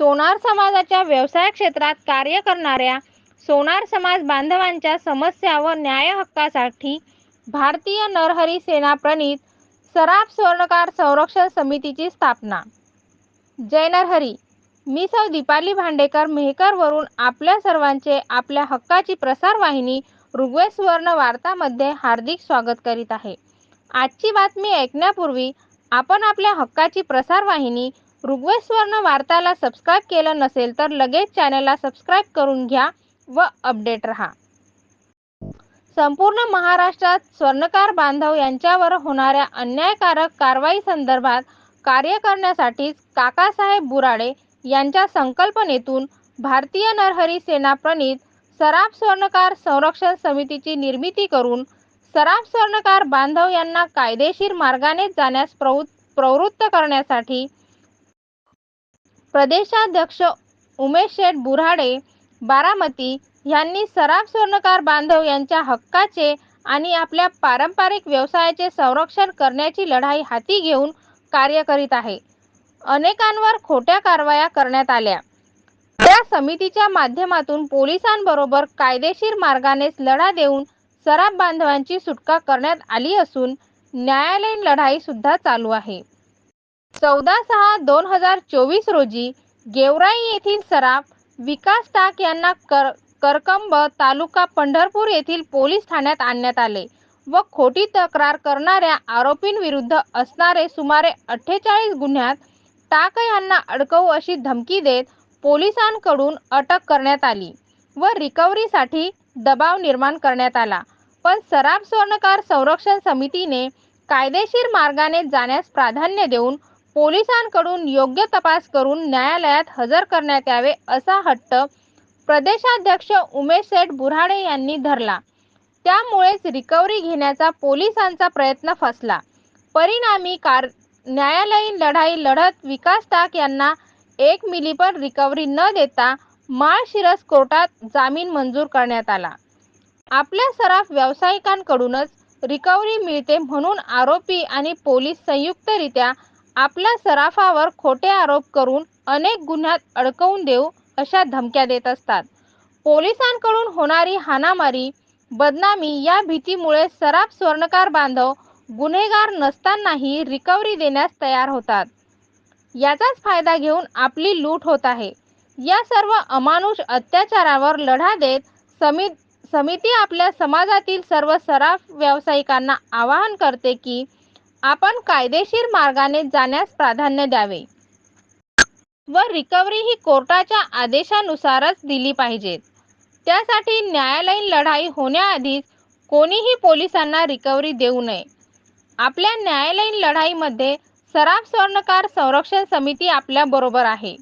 सोनार समाजाच्या व्यवसाय क्षेत्रात कार्य करणाऱ्या सोनार समाज बांधवांच्या समस्या व न्याय हक्कासाठी भारतीय नरहरी सेना प्रणित सराफ स्वर्णकार संरक्षण समितीची स्थापना. जय नरहरी. मी सौ दीपाली भांडेकर मेहकरवरून आपल्या सर्वांचे आपल्या हक्काची प्रसारवाहिनी ऋग्वेद सुवर्ण वार्तामध्ये हार्दिक स्वागत करीत आहे. आजची बातमी ऐकण्यापूर्वी आपण आपल्या हक्काची प्रसारवाहिनी ऋग्वेश्वरनं वार्ताला सबस्क्राईब केलं नसेल तर लगेच चॅनलला सबस्क्राईब करून घ्या व अपडेट रहा. संपूर्ण महाराष्ट्रात स्वर्णकार बांधव यांच्यावर होणाऱ्या अन्यायकारक कारवाई संदर्भात कार्य करण्यासाठीच काकासाहेब बुराडे यांच्या संकल्पनेतून भारतीय नरहरी सेना प्रणित सराफ स्वर्णकार संरक्षण समितीची निर्मिती करून सराफ स्वर्णकार बांधव यांना कायदेशीर मार्गाने जाण्यास प्रवृत्त करण्यासाठी प्रदेशाध्यक्ष उमेश शेठ बुऱ्हाडे बारामती यांनी सराफ स्वर्णकार बांधव यांच्या हक्काचे आणि आपल्या पारंपरिक व्यवसायाचे संरक्षण करण्याची लढाई हाती घेऊन कार्य करीत आहे. अनेकांवर खोट्या कारवाया करण्यात आल्या. त्या समितीच्या माध्यमातून पोलिसांबरोबर कायदेशीर मार्गानेच लढा देऊन सराफ बांधवांची सुटका करण्यात आली असून न्यायालयीन लढाई सुद्धा चालू आहे. चौदा सहा दोन हजार चोवीस रोजी गेवराई येथील सराफ विकास टाक यांना कर करकंब तालुका पंढरपूर येथील पोलीस ठाण्यात आणण्यात आले व खोटी तक्रार करणाऱ्या आरोपींविरुद्ध असणारे सुमारे अठ्ठेचाळीस गुन्ह्यात टाक यांना अडकवू अशी धमकी देत पोलिसांकडून अटक करण्यात आली व रिकव्हरीसाठी दबाव निर्माण करण्यात आला. पण सराफ स्वर्णकार संरक्षण समितीने कायदेशीर मार्गाने जाण्यास प्राधान्य देऊन पोलिसांकडून योग्य तपास करून न्यायालयात हजर करण्यात यावे असा हट्ट प्रदेशाध्यक्ष उमेश शेठ बुऱ्हाडे यांनी धरला. त्यामुळेच रिकव्हरी घेण्याचा पोलिसांचा प्रयत्न फसला. परिणामी कार न्यायालयीन लढाई लढत विकास टाक यांना एक मिलीपण रिकव्हरी न देता माळशिरस कोर्टात जामीन मंजूर करण्यात आला. आपल्या सराफ व्यावसायिकांकडूनच रिकव्हरी मिळते म्हणून आरोपी आणि पोलीस संयुक्तरित्या आपल्या सराफावर खोटे आरोप करून अनेक गुन्ह्यात अडकवून देऊ अशा धमक्या देत असतात. पोलिसांकडून होणारी हाणामारी बदनामी या भीतीमुळे सराफ स्वर्णकार बांधव गुन्हेगार नसतानाही रिकव्हरी देण्यास तयार होतात. याचाच फायदा घेऊन आपली लूट होत आहे. या सर्व अमानुष अत्याचारावर लढा देत समी समिती आपल्या समाजातील सर्व सराफ व्यावसायिकांना आवाहन करते की आपण कायदेशीर मार्गाने जाण्यास प्राधान्य द्यावे व रिकव्हरी ही कोर्टाच्या आदेशानुसारच दिली पाहिजेत त्यासाठी न्यायालयीन लढाई होण्याआधीच कोणीही पोलिसांना रिकव्हरी देऊ नये. आपल्या न्यायालयीन लढाईमध्ये सराफ स्वर्णकार संरक्षण समिती आपल्या बरोबर आहे.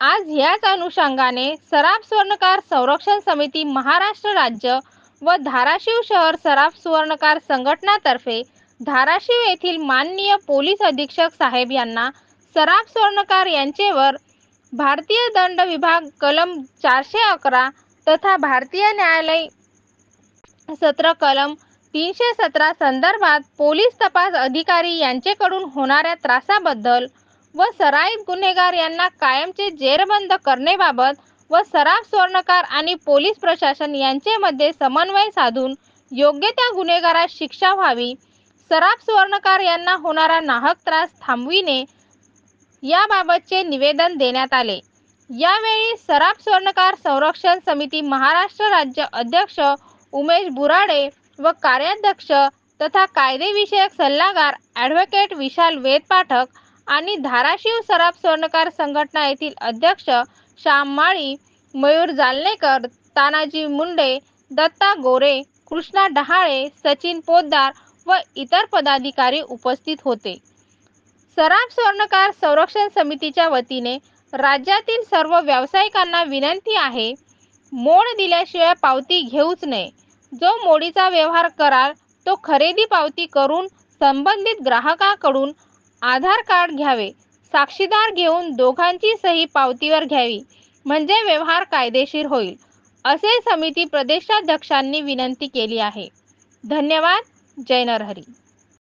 आज ह्याच अनुषंगाने सराफ स्वर्णकार संरक्षण समिती महाराष्ट्र राज्य व धाराशिव शहर सराफ सुवर्णकार संघटनातर्फे धाराशिव येथील माननीय पोलीस अधीक्षक साहेब यांना सराफ स्वर्णकार यांचेवर भारतीय दंड विभाग कलम चारशे अकरा तथा भारतीय न्यायालय सत्र कलम तीनशे सतरा संदर्भात पोलीस तपास अधिकारी यांचेकडून होणाऱ्या त्रासाबद्दल व सराईत गुन्हेगार यांना कायमचे जेरबंद करण्याबाबत व सराफ स्वर्णकार आणि पोलीस प्रशासन यांचेमध्ये समन्वय साधून योग्य त्या गुन्हेगारास शिक्षा व्हावी सराफ स्वर्णकार यांना होणारा नाहक त्रास थांबविणे याबाबतचे निवेदन देण्यात आले. यावेळी सराफ स्वर्णकार संरक्षण समिती महाराष्ट्र राज्य अध्यक्ष उमेश बुराडे व कार्याध्यक्ष तथा कायदेविषयक सल्लागार ॲडव्होकेट विशाल वेद पाठक आणि धाराशिव सराफ स्वर्णकार संघटना येथील अध्यक्ष श्याम माळी मयूर जालनेकर तानाजी मुंडे दत्ता गोरे कृष्णा डहाळे सचिन पोद्दार व इतर पदाधिकारी उपस्थित होते. सराफ स्वर्णकार संरक्षण समितीच्या वतीने राज्यातील सर्व व्यावसायिकांना विनंती आहे मोड दिल्याशिवाय पावती घेऊच नये. जो मोडीचा व्यवहार कराल तो खरेदी पावती करून संबंधित ग्राहकाकडून आधार कार्ड घ्यावे. साक्षीदार घेऊन दोघांची सही पावतीवर घ्यावी म्हणजे व्यवहार कायदेशीर होईल असे समिती प्रदेशाध्यक्षांनी विनंती केली आहे. धन्यवाद. जय नरहरी.